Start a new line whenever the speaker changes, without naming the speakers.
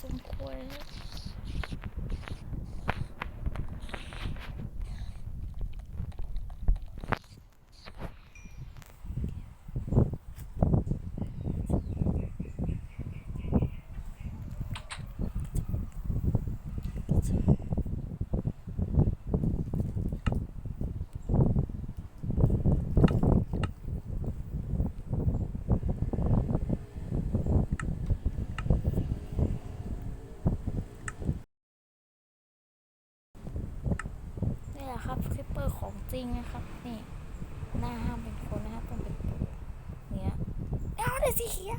สมค นะครับคลิปเปอร์ของจริงนะครับ นี่หน้าห้ามเป็นคนนะครับต้องเป็นตัวเนี้ยเอาเดี๋ยวสีเขียว